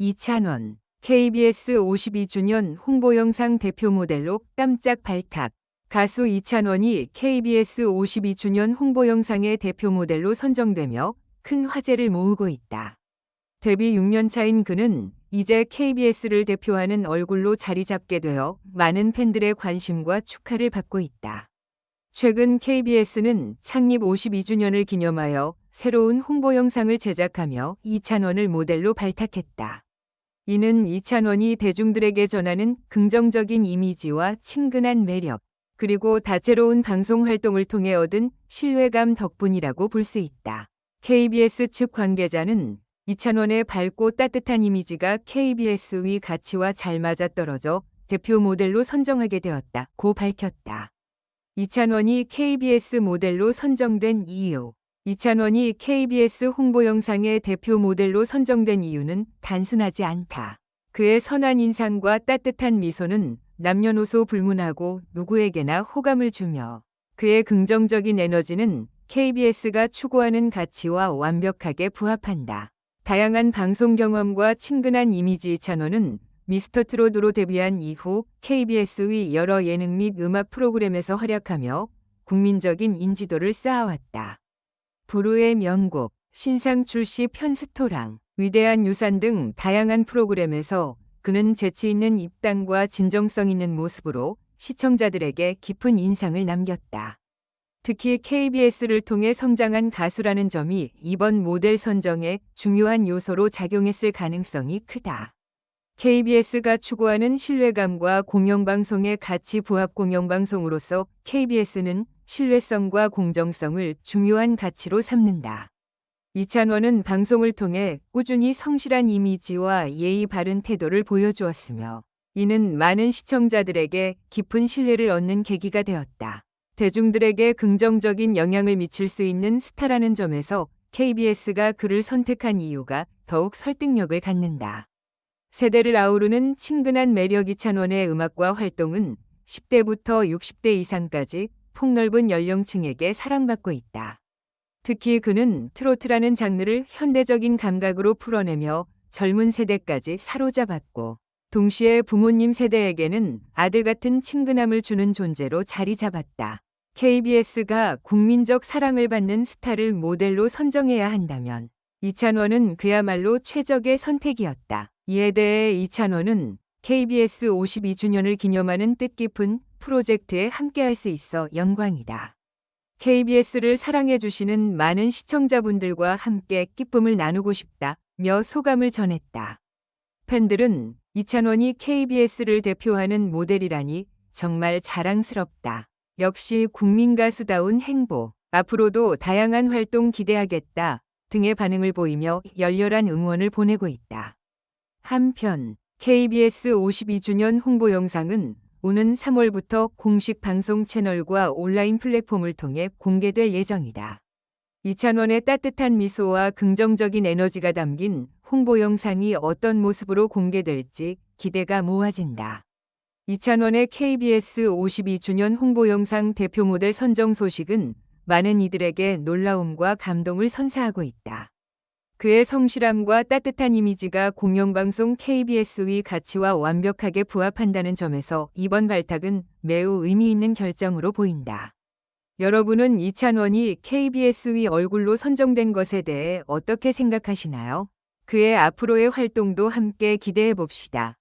이찬원, KBS 52주년 홍보 영상 대표 모델로 깜짝 발탁. 가수 이찬원이 KBS 52주년 홍보 영상의 대표 모델로 선정되며 큰 화제를 모으고 있다. 데뷔 6년 차인 그는 이제 KBS를 대표하는 얼굴로 자리 잡게 되어 많은 팬들의 관심과 축하를 받고 있다. 최근 KBS는 창립 52주년을 기념하여 새로운 홍보 영상을 제작하며 이찬원을 모델로 발탁했다. 이는 이찬원이 대중들에게 전하는 긍정적인 이미지와 친근한 매력, 그리고 다채로운 방송 활동을 통해 얻은 신뢰감 덕분이라고 볼 수 있다. KBS 측 관계자는 이찬원의 밝고 따뜻한 이미지가 KBS의 가치와 잘 맞아떨어져 대표 모델로 선정하게 되었다고 밝혔다. 이찬원이 KBS 모델로 선정된 이유 이찬원이 KBS 홍보 영상의 대표 모델로 선정된 이유는 단순하지 않다. 그의 선한 인상과 따뜻한 미소는 남녀노소 불문하고 누구에게나 호감을 주며 그의 긍정적인 에너지는 KBS가 추구하는 가치와 완벽하게 부합한다. 다양한 방송 경험과 친근한 이미지 이찬원은 미스터 트롯으로 데뷔한 이후 KBS의 여러 예능 및 음악 프로그램에서 활약하며 국민적인 인지도를 쌓아왔다. 부르의 명곡, 신상 출시 편스토랑, 위대한 유산 등 다양한 프로그램에서 그는 재치 있는 입담과 진정성 있는 모습으로 시청자들에게 깊은 인상을 남겼다. 특히 KBS를 통해 성장한 가수라는 점이 이번 모델 선정에 중요한 요소로 작용했을 가능성이 크다. KBS가 추구하는 신뢰감과 공영방송의 가치 부합 공영방송으로서 KBS는 신뢰성과 공정성을 중요한 가치로 삼는다. 이찬원은 방송을 통해 꾸준히 성실한 이미지와 예의 바른 태도를 보여주었으며 이는 많은 시청자들에게 깊은 신뢰를 얻는 계기가 되었다. 대중들에게 긍정적인 영향을 미칠 수 있는 스타라는 점에서 KBS가 그를 선택한 이유가 더욱 설득력을 갖는다. 세대를 아우르는 친근한 매력 이찬원의 음악과 활동은 10대부터 60대 이상까지 폭넓은 연령층에게 사랑받고 있다. 특히 그는 트로트라는 장르를 현대적인 감각으로 풀어내며 젊은 세대까지 사로잡았고 동시에 부모님 세대에게는 아들 같은 친근함을 주는 존재로 자리 잡았다. KBS가 국민적 사랑을 받는 스타를 모델로 선정해야 한다면 이찬원은 그야말로 최적의 선택이었다. 이에 대해 이찬원은 KBS 52주년을 기념하는 뜻깊은 프로젝트에 함께할 수 있어 영광이다. KBS를 사랑해주시는 많은 시청자분들과 함께 기쁨을 나누고 싶다며 소감을 전했다. 팬들은 이찬원이 KBS를 대표하는 모델이라니 정말 자랑스럽다. 역시 국민 가수다운 행보. 앞으로도 다양한 활동 기대하겠다 등의 반응을 보이며 열렬한 응원을 보내고 있다. 한편 KBS 52주년 홍보 영상은 오는 3월부터 공식 방송 채널과 온라인 플랫폼을 통해 공개될 예정이다. 이찬원의 따뜻한 미소와 긍정적인 에너지가 담긴 홍보 영상이 어떤 모습으로 공개될지 기대가 모아진다. 이찬원의 KBS 52주년 홍보 영상 대표 모델 선정 소식은 많은 이들에게 놀라움과 감동을 선사하고 있다. 그의 성실함과 따뜻한 이미지가 공영방송 KBS의 가치와 완벽하게 부합한다는 점에서 이번 발탁은 매우 의미 있는 결정으로 보인다. 여러분은 이찬원이 KBS의 얼굴로 선정된 것에 대해 어떻게 생각하시나요? 그의 앞으로의 활동도 함께 기대해 봅시다.